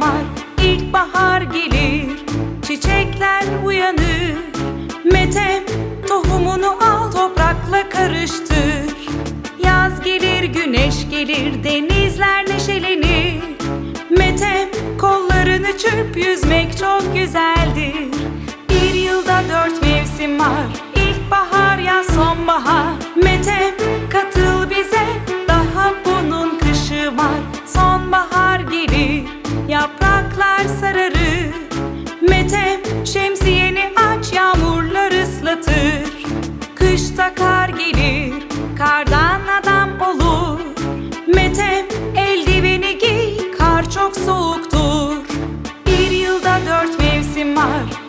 var, ilkbahar gelir. Çiçekler uyanır Metem tohumunu al toprakla karıştır. Yaz gelir, güneş gelir, denizler neşelenir. Metem kollarını çırp yüzmek çok güzel. mimar